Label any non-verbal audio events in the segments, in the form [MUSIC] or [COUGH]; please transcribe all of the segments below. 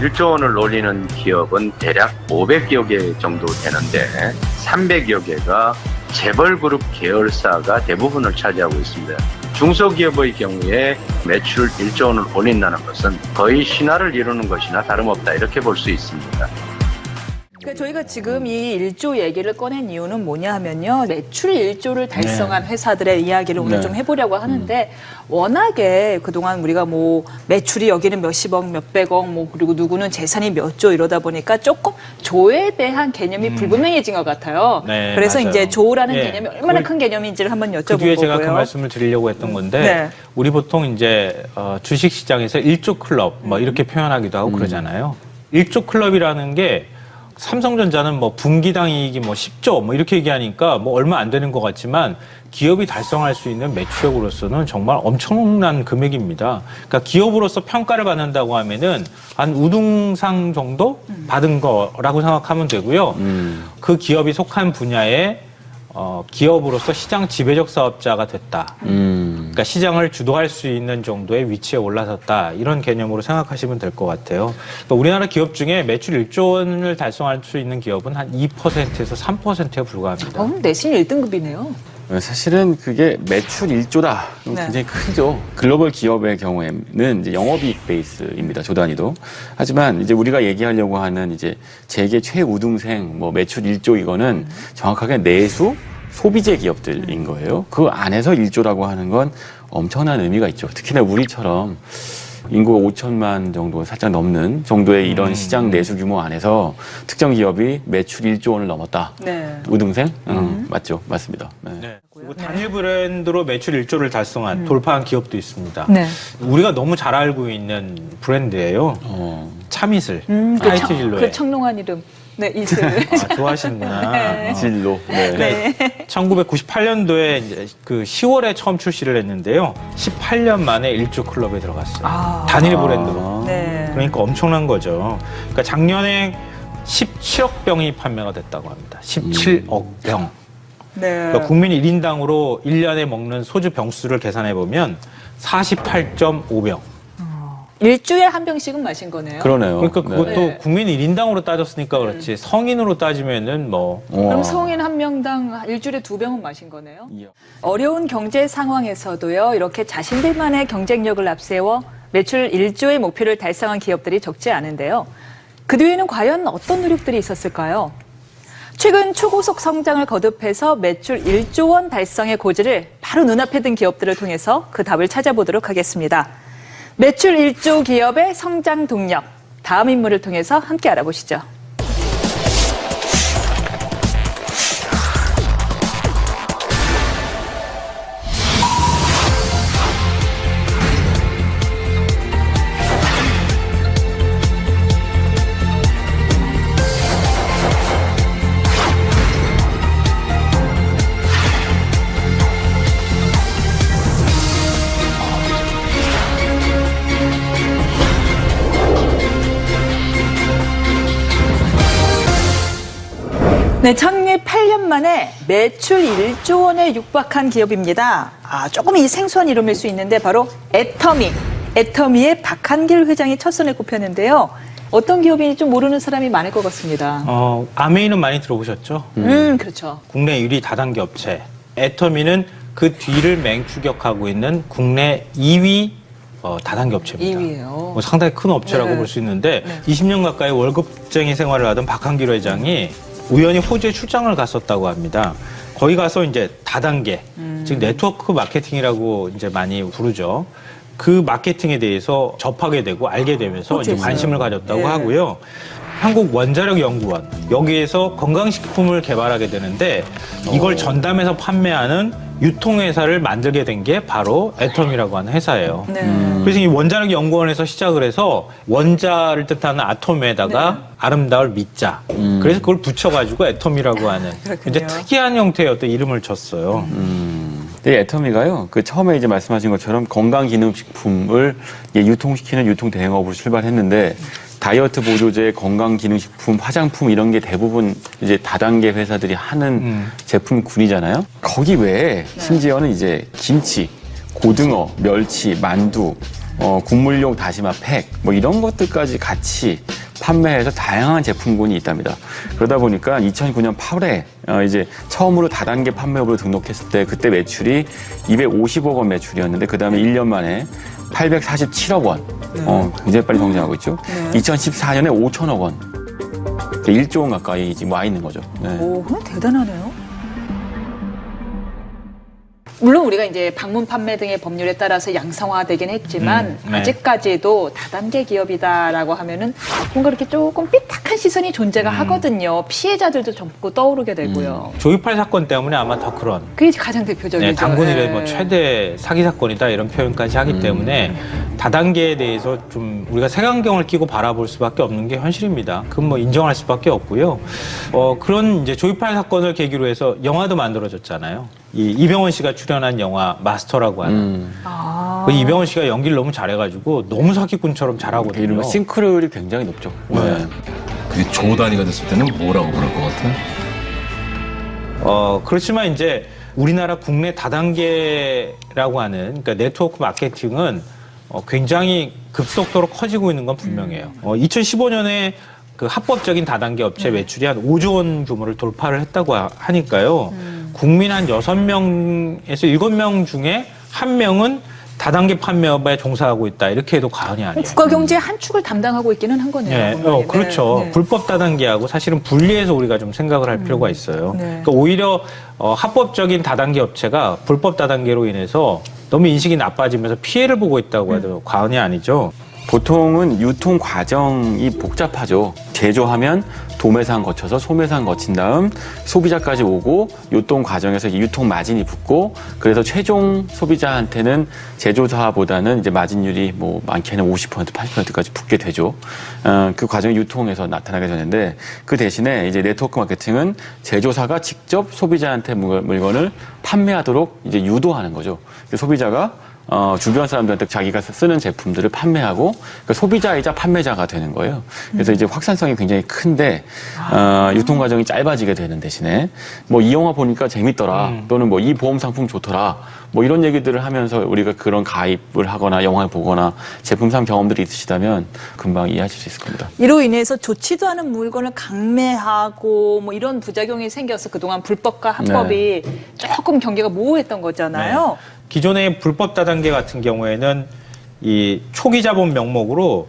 1조 원을 올리는 기업은 대략 500여 개 정도 되는데 300여 개가 재벌그룹 계열사가 대부분을 차지하고 있습니다. 중소기업의 경우에 매출 1조 원을 올린다는 것은 거의 신화를 이루는 것이나 다름없다 이렇게 볼 수 있습니다. 그러니까 저희가 지금 이 1조 얘기를 꺼낸 이유는 뭐냐 하면요. 매출 1조를 달성한 회사들의 이야기를 오늘 네. 좀 해보려고 하는데 워낙에 그동안 우리가 뭐 매출이 여기는 몇십억, 몇백억, 뭐 그리고 누구는 재산이 몇 조 이러다 보니까 조금 조에 대한 개념이 불분명해진 것 같아요. 네, 그래서 맞아요. 이제 조라는 예. 개념이 얼마나 그- 큰 개념인지를 한번 여쭤보고요. 그 뒤에 제가 그 말씀을 드리려고 했던 건데 네. 우리 보통 이제 어, 주식 시장에서 일조 클럽 뭐 이렇게 표현하기도 하고 그러잖아요. 일조 클럽이라는 게 삼성전자는 뭐 분기당 이익이 뭐 10조 뭐 이렇게 얘기하니까 뭐 얼마 안 되는 것 같지만 기업이 달성할 수 있는 매출액으로서는 정말 엄청난 금액입니다. 그러니까 기업으로서 평가를 받는다고 하면은 한 우등상 정도 받은 거라고 생각하면 되고요. 그 기업이 속한 분야에 어, 기업으로서 시장 지배적 사업자가 됐다. 음. 그러니까 시장을 주도할 수 있는 정도의 위치에 올라섰다. 이런 개념으로 생각하시면 될 것 같아요. 그러니까 우리나라 기업 중에 매출 1조 원을 달성할 수 있는 기업은 한 2%에서 3%에 불과합니다. 어, 내신 1등급이네요. 사실은 그게 매출 1조다. 그럼 네. 굉장히 크죠. 글로벌 기업의 경우에는 이제 영업이익 베이스입니다. 조 단위도. 하지만 이제 우리가 얘기하려고 하는 이제 세계 최우등생 뭐 매출 1조 이거는 정확하게 내수 소비재 기업들인 거예요. 그 안에서 1조라고 하는 건 엄청난 의미가 있죠. 특히나 우리처럼 인구가 5천만 정도 살짝 넘는 정도의 이런 시장 내수 규모 안에서 특정 기업이 매출 1조 원을 넘었다. 네. 우등생? 음, 맞죠. 맞습니다. 네. 네. 그리고 단일 브랜드로 매출 1조를 달성한 돌파한 기업도 있습니다. 네. 우리가 너무 잘 알고 있는 브랜드예요. 어. 참이슬, 음, 그, 청, 진로에. 그 청롱한 이름. 네, 이슬. 아, 좋아하시는구나. [LAUGHS] 네. 어. 진로. 네. 네. 1998년도에 이제 그 10월에 처음 출시를 했는데요. 18년 만에 1조 클럽에 들어갔어요. 아. 단일 브랜드로. 네. 그러니까 엄청난 거죠. 그러니까 작년에 17억 병이 판매가 됐다고 합니다. 17억 병. 네. 그러니까 국민 1인당으로 1년에 먹는 소주 병수를 계산해 보면 48.5병. 일주일에 한 병씩은 마신 거네요. 그러네요. 그러니까 그것도 네. 국민 1인당으로 따졌으니까 그렇지 성인으로 따지면은 뭐 네. 그럼. 성인 한 명당 일주일에 두 병은 마신 거네요. 어려운 경제 상황에서도요, 이렇게 자신들만의 경쟁력을 앞세워 매출 1조의 목표를 달성한 기업들이 적지 않은데요. 그 뒤에는 과연 어떤 노력들이 있었을까요? 최근 초고속 성장을 거듭해서 매출 1조 원 달성의 고지를 바로 눈앞에 든 기업들을 통해서 그 답을 찾아보도록 하겠습니다. 매출 1조 기업의 성장 동력. 다음 인물을 통해서 함께 알아보시죠. 네, 창립 8년 만에 매출 1조 원에 육박한 기업입니다. 아, 조금 이 생소한 이름일 수 있는데 바로 애터미. 애터미의 박한길 회장이 첫 손에 꼽혔는데요. 어떤 기업인지 좀 모르는 사람이 많을 것 같습니다. 어, 아메이는 많이 들어보셨죠? 음, 그렇죠. 국내 유리 다단계 업체. 애터미는 그 뒤를 맹추격하고 있는 국내 2위 어, 다단계 업체입니다. 2위예요. 뭐 상당히 큰 업체라고 네. 볼 수 있는데 네. 20년 가까이 월급쟁이 생활을 하던 박한길 회장이 우연히 호주에 출장을 갔었다고 합니다. 거기 가서 이제 다단계, 음. 즉 네트워크 마케팅이라고 이제 많이 부르죠. 그 마케팅에 대해서 접하게 되고 알게 되면서 이제 호주에서요? 관심을 가졌다고 네. 하고요. 한국 원자력 연구원 여기에서 건강식품을 개발하게 되는데 이걸 전담해서 판매하는 유통회사를 만들게 된 게 바로 애텀이라고 하는 회사예요. 네. 그래서 이 원자력 연구원에서 시작을 해서 원자를 뜻하는 아톰에다가 네. 아름다울 미자. 그래서 그걸 붙여가지고 애톰이라고 하는 그렇군요. 이제 특이한 형태의 어떤 이름을 줬어요. 이 애터미가요. 그 처음에 이제 말씀하신 것처럼 건강기능식품을 이제 유통시키는 유통 대행업으로 출발했는데 다이어트 보조제, 건강기능식품, 화장품 이런 게 대부분 이제 다단계 회사들이 하는 음. 제품군이잖아요. 거기 외에 심지어는 이제 김치, 고등어, 멸치, 만두, 어, 국물용 다시마 팩, 뭐 이런 것들까지 같이 판매해서 다양한 제품군이 있답니다. 그러다 보니까 2009년 8회 어, 이제 처음으로 다단계 판매업으로 등록했을 때 그때 매출이 250억 원 매출이었는데 그 다음에 1년 만에 847억 원. 어, 굉장히 빨리 성장하고 있죠. 네. 2014년에 5천억 원. 1조 원 가까이 지금 와 있는 거죠. 네. 오, 그건 대단하네요. 물론 우리가 이제 방문 판매 등의 법률에 따라서 양성화되긴 했지만 음, 네. 아직까지도 다단계 기업이다라고 하면은 뭔가 이렇게 조금 삐딱한 시선이 존재가 하거든요. 피해자들도 젊고 떠오르게 되고요. 조이팔 사건 때문에 아마 더 그런 그게 가장 대표적이죠. 네, 단군 이래 예. 뭐 최대 사기 사건이다 이런 표현까지 하기 때문에 다단계에 대해서 좀 우리가 색안경을 끼고 바라볼 수밖에 없는 게 현실입니다. 그건 뭐 인정할 수밖에 없고요. 어, 그런 이제 조이팔 사건을 계기로 해서 영화도 만들어졌잖아요. 이 이병헌 씨가 출연한 영화 마스터라고 하는 음. 아. 그 이병헌 씨가 연기를 너무 잘해가지고 너무 사기꾼처럼 잘하거든요. 이른바 싱크로율이 굉장히 높죠. 네. 그게 조 단위가 됐을 때는 뭐라고 그럴 것 같아? 어, 그렇지만 이제 우리나라 국내 다단계라고 하는 그러니까 네트워크 마케팅은 어, 굉장히 급속도로 커지고 있는 건 분명해요. 어, 2015년에 그 합법적인 다단계 업체 매출이 한 5조 원 규모를 돌파를 했다고 하- 하니까요. 국민 한 6명에서 7명 중에 한 명은 다단계 판매업에 종사하고 있다. 이렇게 해도 과언이 아니에요. 국가 경제의 한 축을 담당하고 있기는 한 거네요. 네. 어, 그렇죠. 네, 네. 불법 다단계하고 사실은 분리해서 우리가 좀 생각을 할 필요가 있어요. 네. 그러니까 오히려 어, 합법적인 다단계 업체가 불법 다단계로 인해서 너무 인식이 나빠지면서 피해를 보고 있다고 해도 과언이 아니죠. 보통은 유통 과정이 복잡하죠. 제조하면 도매상 거쳐서 소매상 거친 다음 소비자까지 오고 유통 과정에서 유통 마진이 붙고 그래서 최종 소비자한테는 제조사보다는 이제 마진율이 뭐 많게는 50% 80%까지 붙게 되죠. 어, 그 과정이 유통에서 나타나게 되는데 그 대신에 이제 네트워크 마케팅은 제조사가 직접 소비자한테 물- 물건을 판매하도록 이제 유도하는 거죠. 그 소비자가 어, 주변 사람들한테 자기가 쓰는 제품들을 판매하고 그 소비자이자 판매자가 되는 거예요. 그래서 이제 확산성이 굉장히 큰데 어, 유통 과정이 짧아지게 되는 대신에 뭐 이 영화 보니까 재밌더라 또는 뭐 이 보험 상품 좋더라 뭐 이런 얘기들을 하면서 우리가 그런 가입을 하거나 영화를 보거나 제품 산 경험들이 있으시다면 금방 이해하실 수 있을 겁니다. 이로 인해서 좋지도 않은 물건을 강매하고 뭐 이런 부작용이 생겨서 그동안 불법과 합법이 네. 조금 경계가 모호했던 거잖아요. 기존의 불법 다단계 같은 경우에는 이 초기 자본 명목으로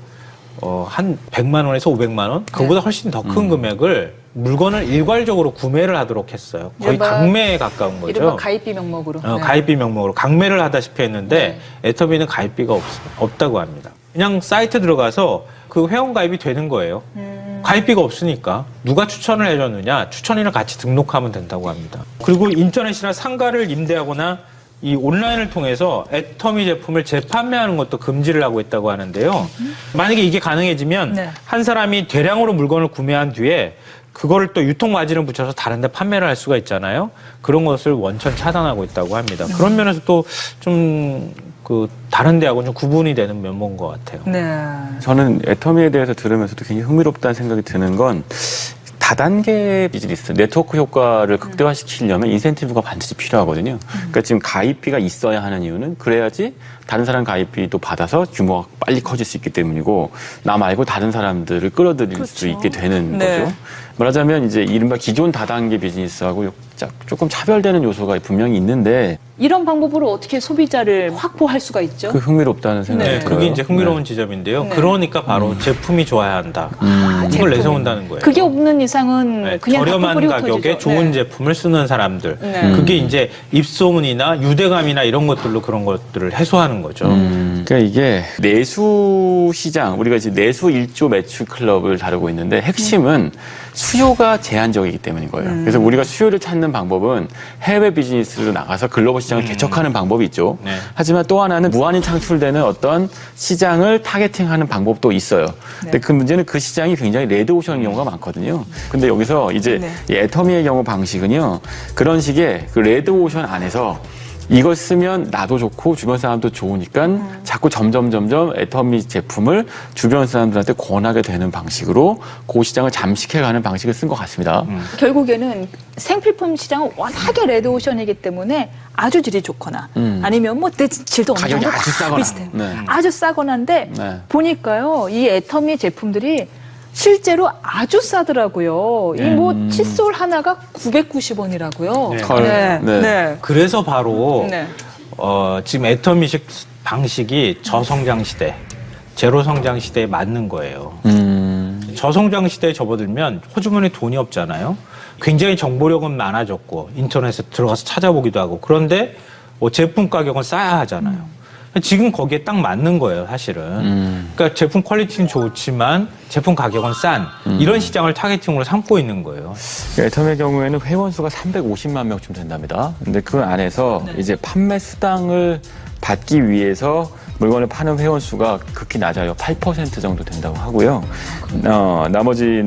어, 한 100만 원에서 500만 원, 그보다 훨씬 더 큰 금액을 물건을 일괄적으로 구매를 하도록 했어요. 거의 이른바- 강매에 가까운 거죠. 이른바 가입비 명목으로. 어, 네. 가입비 명목으로 강매를 하다시피 했는데 애터미는 가입비가 없, 없다고 합니다. 그냥 사이트 들어가서 그 회원 가입이 되는 거예요. 음. 가입비가 없으니까 누가 추천을 해줬느냐 추천인을 같이 등록하면 된다고 합니다. 그리고 인터넷이나 상가를 임대하거나 이 온라인을 통해서 애터미 제품을 재판매하는 것도 금지를 하고 있다고 하는데요. 만약에 이게 가능해지면 네. 한 사람이 대량으로 물건을 구매한 뒤에 그거를 또 유통 마진을 붙여서 다른 데 판매를 할 수가 있잖아요. 그런 것을 원천 차단하고 있다고 합니다. 그런 면에서 또좀그 다른 데하고는 좀 구분이 되는 면모인 것 같아요. 네. 저는 애터미에 대해서 들으면서도 굉장히 흥미롭다는 생각이 드는 건 다단계 비즈니스, 네트워크 효과를 극대화시키려면 인센티브가 반드시 필요하거든요. 그러니까 지금 가입비가 있어야 하는 이유는 그래야지 다른 사람 가입비도 받아서 규모가 빨리 커질 수 있기 때문이고 나 말고 다른 사람들을 끌어들일 수 그렇죠. 있게 되는 네. 거죠. 말하자면 이제 이른바 기존 다단계 비즈니스하고 자- 조금 차별되는 요소가 분명히 있는데 이런 방법으로 어떻게 소비자를 확보할 수가 있죠? 그 흥미롭다는 생각이 네, 들어요. 그게 이제 흥미로운 네. 지점인데요. 네. 그러니까 바로 제품이 좋아야 한다. 음. 이걸 제품. 내세운다는 거예요. 그게 없는 이상은 네, 그냥 저렴한 가격에 터지죠. 좋은 네. 제품을 쓰는 사람들. 네. 그게 이제 입소문이나 유대감이나 이런 것들로 그런 것들을 해소하는 거죠. 음, 그러니까 이게 내수 시장 우리가 이제 내수 1조 매출 클럽을 다루고 있는데 핵심은 수요가 제한적이기 때문인 거예요. 그래서 우리가 수요를 찾는 방법은 해외 비즈니스로 나가서 글로벌 시장을 개척하는 방법이 있죠. 네. 하지만 또 하나는 무한히 창출되는 어떤 시장을 타겟팅하는 방법도 있어요. 근데 그 문제는 그 시장이 굉장히 레드오션인 경우가 많거든요. 근데 여기서 이제 네. 이 애터미의 경우 방식은요. 그런 식의 그 레드오션 안에서 이걸 쓰면 나도 좋고 주변 사람도 좋으니까 자꾸 점점 점점 애터미 제품을 주변 사람들한테 권하게 되는 방식으로 그 시장을 잠식해가는 방식을 쓴 것 같습니다. 결국에는 생필품 시장은 워낙에 레드오션이기 때문에 아주 질이 좋거나 음. 아니면 뭐 내 질도 어느 가격이 정도 아주 싸거나. 비슷해요. 네. 아주 싸거나인데 네. 보니까요 이 애터미 제품들이 실제로 아주 싸더라고요. 이뭐 음. 칫솔 하나가 990원이라고요. 네. 헐. 네. 네. 네. 그래서 바로 네. 어, 지금 애터미식 방식이 저성장 시대, 제로 성장 시대에 맞는 거예요. 음. 저성장 시대에 접어들면 호주머니에 돈이 없잖아요. 굉장히 정보력은 많아졌고 인터넷에 들어가서 찾아보기도 하고 그런데 뭐 제품 가격은 싸야 하잖아요. 지금 거기에 딱 맞는 거예요, 사실은. 음. 그러니까 제품 퀄리티는 좋지만 제품 가격은 싼 이런 시장을 타겟팅으로 삼고 있는 거예요. 애터미의 경우에는 회원 수가 350만 명쯤 된답니다. 근데 그 안에서 이제 판매 수당을 받기 위해서 물건을 파는 회원 수가 극히 낮아요. 8% 정도 된다고 하고요. 어, 나머지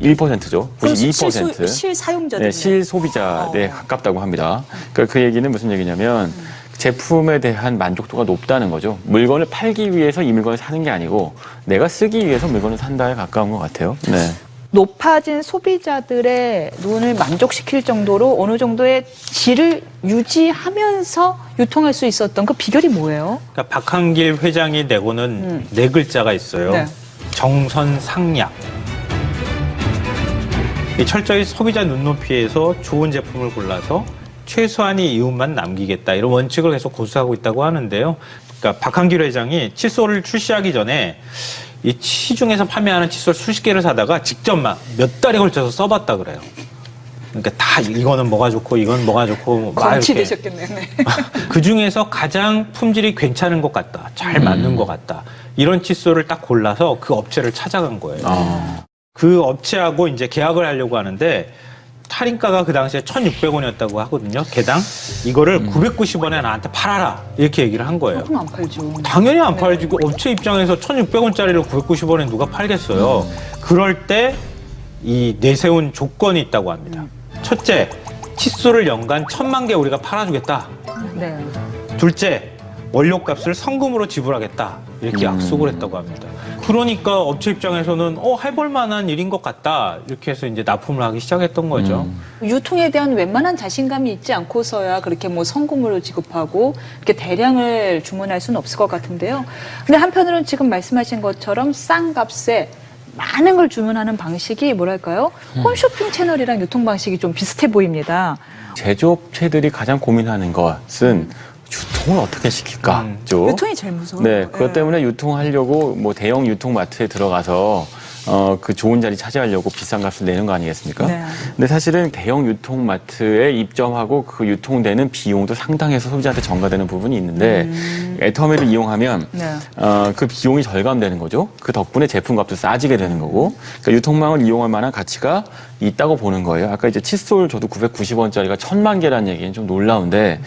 91%죠. 그럼 92%. 실, 실 사용자들 네, 실 소비자에 어. 가깝다고 합니다. 그러니까 그 얘기는 무슨 얘기냐면 제품에 대한 만족도가 높다는 거죠. 물건을 팔기 위해서 이 물건을 사는 게 아니고 내가 쓰기 위해서 물건을 산다에 가까운 것 같아요. 네. 높아진 소비자들의 눈을 만족시킬 정도로 어느 정도의 질을 유지하면서 유통할 수 있었던 그 비결이 뭐예요? 그러니까 박한길 회장이 내고는 네 글자가 있어요. 네. 정선상약. 이 철저히 소비자 눈높이에서 좋은 제품을 골라서 최소한의 이윤만 남기겠다 이런 원칙을 계속 고수하고 있다고 하는데요. 그러니까 박한길 회장이 칫솔을 출시하기 전에 이 시중에서 판매하는 칫솔 수십 개를 사다가 직접 막 몇 달에 걸쳐서 써봤다 그래요. 그러니까 다 이거는 뭐가 좋고 이건 뭐가 좋고 막 검치 이렇게 되셨겠네요. 네. [LAUGHS] 그 중에서 가장 품질이 괜찮은 것 같다, 잘 맞는 것 같다 이런 칫솔을 딱 골라서 그 업체를 찾아간 거예요. 아. 그 업체하고 이제 계약을 하려고 하는데 할인가가 그 당시에 1,600원이었다고 하거든요. 개당 이거를 990원에 나한테 팔아라 이렇게 얘기를 한 거예요. 그럼 안 팔죠. 당연히 안 팔지. 그 업체 입장에서 1,600원짜리를 990원에 누가 팔겠어요. 그럴 때 이 내세운 조건이 있다고 합니다. 첫째, 칫솔을 연간 천만 개 우리가 팔아주겠다. 네. 둘째, 원료값을 성금으로 지불하겠다. 이렇게 약속을 했다고 합니다. 그러니까 업체 입장에서는 어 해볼 만한 일인 것 같다. 이렇게 해서 이제 납품을 하기 시작했던 거죠. 유통에 대한 웬만한 자신감이 있지 않고서야 그렇게 뭐 성금으로 지급하고 이렇게 대량을 주문할 수는 없을 것 같은데요. 근데 한편으로는 지금 말씀하신 것처럼 싼 값에 많은 걸 주문하는 방식이 뭐랄까요? 홈쇼핑 채널이랑 유통 방식이 좀 비슷해 보입니다. 제조업체들이 가장 고민하는 것은 유통을 어떻게 시킬까 죠. 유통이 제일 무서워요. 네, 그것 예. 때문에 유통하려고 뭐 대형 유통마트에 들어가서 어, 그 좋은 자리 차지하려고 비싼 값을 내는 거 아니겠습니까? 네. 근데 사실은 대형 유통마트에 입점하고 그 유통되는 비용도 상당해서 소비자한테 전가되는 부분이 있는데 애터미를 이용하면 음. 네. 어, 그 비용이 절감되는 거죠. 그 덕분에 제품값도 싸지게 되는 거고, 그러니까 유통망을 이용할 만한 가치가 있다고 보는 거예요. 아까 이제 칫솔 저도 990원짜리가 천만 개라는 얘기는 좀 놀라운데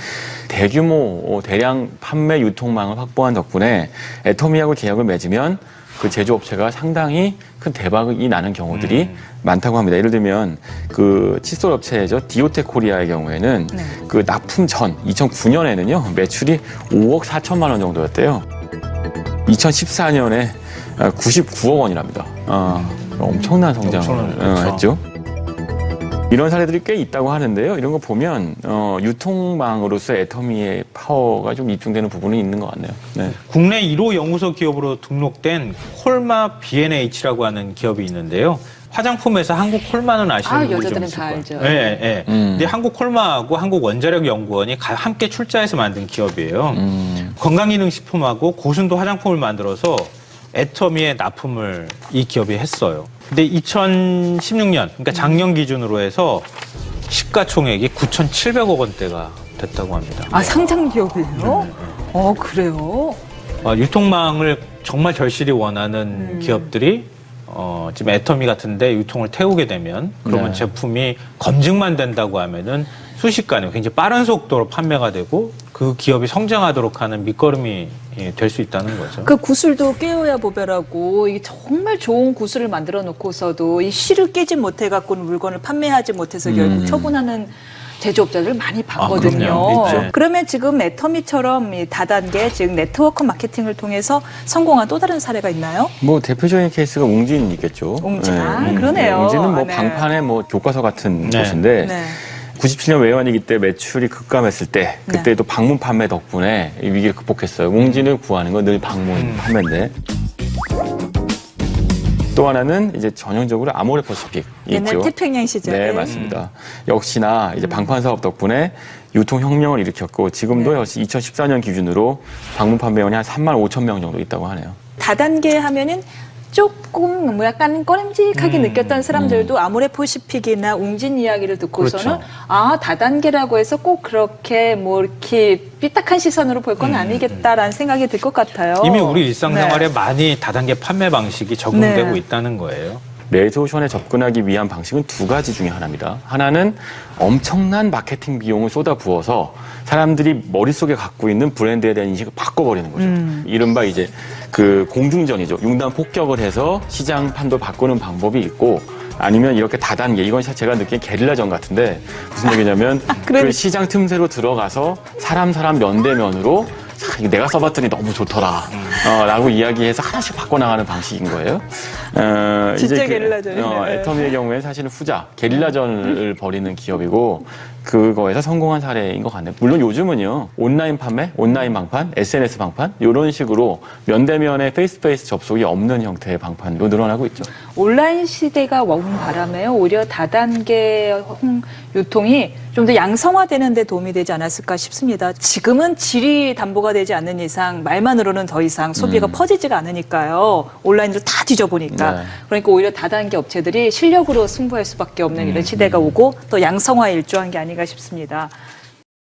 대규모 어, 대량 판매 유통망을 확보한 덕분에 애터미하고 계약을 맺으면 그 제조업체가 상당히 큰 대박이 나는 경우들이 많다고 합니다. 예를 들면 그 칫솔 업체죠 디오테 코리아의 경우에는 네. 그 납품 전 2009년에는요 매출이 5억 4천만 원 정도였대요. 2014년에 99억 원이랍니다. 어, 엄청난 성장을 엄청난, 어, 그렇죠. 했죠. 이런 사례들이 꽤 있다고 하는데요. 이런 거 보면 어, 유통망으로서 애터미의 파워가 좀 입증되는 부분이 있는 것 같네요. 네. 국내 1호 연구소 기업으로 등록된 콜마 B&H라고 하는 기업이 있는데요. 화장품에서 한국 콜마는 아시는 아, 분이 좀 여자들은 있을 다 거예요. 알죠. 예, 예. 음. 근데 한국 콜마하고 한국 원자력 연구원이 가- 함께 출자해서 만든 기업이에요. 음, 건강기능식품하고 고순도 화장품을 만들어서 애터미에 납품을 이 기업이 했어요. 근데 2016년, 그러니까 작년 기준으로 해서 시가총액이 9,700억 원대가 됐다고 합니다. 아, 상장 기업이에요? 어, 그래요? 어, 유통망을 정말 절실히 원하는 음. 기업들이 어, 지금 애터미 같은데 유통을 태우게 되면 그러면 네. 제품이 검증만 된다고 하면은 순식간에 굉장히 빠른 속도로 판매가 되고 그 기업이 성장하도록 하는 밑거름이 예, 될수 있다는 거죠. 그 구슬도 깨어야 보배라고 이게 정말 좋은 구슬을 만들어 놓고서도 이 실을 깨지 못해 갖고는 물건을 판매하지 못해서 결국 처분하는 제조업자들 많이 봤거든요. 그럼요. 있죠. 그러면 지금 애터미처럼 이 다단계 즉 네트워크 마케팅을 통해서 성공한 또 다른 사례가 있나요? 뭐 대표적인 케이스가 웅진이겠죠. 웅진. 아, 음, 그러네요. 웅진은 뭐 네. 방판의 뭐 교과서 같은 네. 곳인데 네. 97년 외환위기 때 매출이 급감했을 때 네. 그때도 방문 판매 덕분에 이 위기를 극복했어요. 웅진을 구하는 건 늘 방문 음. 판매인데 또 하나는 이제 전형적으로 아모레 퍼시픽 옛날 있죠. 태평양 시절에 네, 맞습니다. 역시나 이제 방판 사업 덕분에 유통 혁명을 일으켰고 지금도 네. 역시 2014년 기준으로 방문 판매원이 한 3만 5천 명 정도 있다고 하네요. 다단계 하면은 조금 뭐 약간 꺼림직하게 음, 느꼈던 사람들도 아모레포시픽이나 웅진 이야기를 듣고서는 그렇죠. 아 다단계라고 해서 꼭 그렇게 뭐 이렇게 삐딱한 시선으로 볼건 음, 아니겠다라는 생각이 들 것 같아요. 이미 우리 일상생활에 네. 많이 다단계 판매 방식이 적용되고 네. 있다는 거예요. 레조션에 접근하기 위한 방식은 두 가지 중에 하나입니다. 하나는 엄청난 마케팅 비용을 쏟아 부어서 사람들이 머릿속에 갖고 있는 브랜드에 대한 인식을 바꿔버리는 거죠. 음. 이른바 이제 그 공중전이죠. 융단 폭격을 해서 시장 판도 바꾸는 방법이 있고 아니면 이렇게 다단계 이건 제가 느낀 게릴라전 같은데 무슨 얘기냐면 [LAUGHS] 그래. 그 시장 틈새로 들어가서 사람 사람 면 대면으로 자, 이거 내가 써봤더니 너무 좋더라. 어, 라고 이야기해서 하나씩 바꿔나가는 방식인 거예요. 어, 진짜 그, 게릴라전이네. 어, 애터미의 경우에 사실은 후자, 게릴라전을 벌이는 기업이고 그거에서 성공한 사례인 것 같네요. 물론 요즘은요, 온라인 판매, 온라인 방판, SNS 방판, 이런 식으로 면대면의 페이스페이스 접속이 없는 형태의 방판도 늘어나고 있죠. 온라인 시대가 온 바람에 오히려 다단계 홍- 유통이 좀 더 양성화되는 데 도움이 되지 않았을까 싶습니다. 지금은 질이 담보가 되지 않는 이상 말만으로는 더 이상 소비가 음. 퍼지지가 않으니까요. 온라인으로 다 뒤져보니까. 네. 그러니까 오히려 다단계 업체들이 실력으로 승부할 수밖에 없는 이런 시대가 오고 또 양성화에 일조한 게 아닌가 싶습니다.